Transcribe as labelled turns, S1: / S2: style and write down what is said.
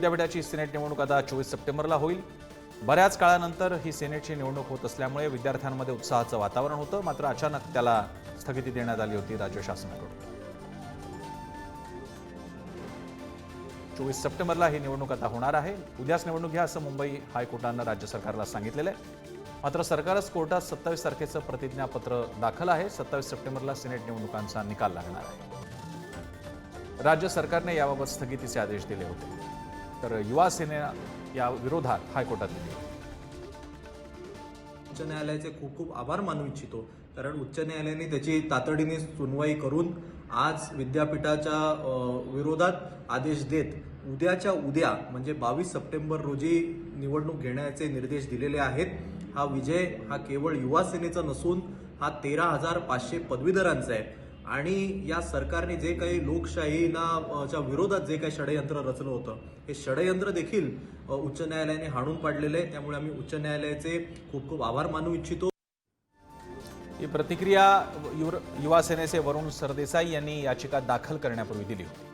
S1: विद्यापीठाची सिनेट निवडणूक आता चोवीस सप्टेंबरला होईल. बऱ्याच काळानंतर ही सिनेटची निवडणूक होत असल्यामुळे विद्यार्थ्यांमध्ये उत्साहाचं वातावरण होतं. मात्र अचानक त्याला स्थगिती देण्यात आली होती राज्य शासनाकडून. चोवीस सप्टेंबरला ही निवडणूक आता होणार आहे. उद्याच निवडणूक घ्या असं मुंबई हायकोर्टानं राज्य सरकारला सांगितलेलं आहे. मात्र सरकारच कोर्टात सत्तावीस तारखेचं प्रतिज्ञापत्र दाखल आहे. सत्तावीस सप्टेंबरला सिनेट निवडणुकांचा निकाल लागणार आहे. राज्य सरकारने याबाबत स्थगितीचे आदेश दिले होते. तर युवा सेना या विरोधात हायकोर्टात दिली.
S2: उच्च न्यायालयाचे खूप खूप आभार मानू इच्छितो. कारण उच्च न्यायालयाने त्याची तातडीने सुनवाई करून आज विद्यापीठाच्या विरोधात आदेश देत उद्याच्या उद्या म्हणजे बावीस सप्टेंबर रोजी निवडणूक घेण्याचे निर्देश दिलेले आहेत. हा विजय हा केवळ युवा सेनेचा नसून हा तेरा हजार पाचशे पदवीधरांचा आहे. आणि या सरकारने जे काही लोकशाहीला च्या विरोधात जे काही षडयंत्र रचलं होतं हे षडयंत्र देखील उच्च न्यायालयाने हाणून पाडलेलं आहे त्यामुळे आम्ही उच्च न्यायालयाचे खूप खूप आभार मानू इच्छितो.
S1: ही प्रतिक्रिया युव युवा सेनेचे वरुण सरदेसाई यांनी याचिका दाखल करण्यापूर्वी दिली होती.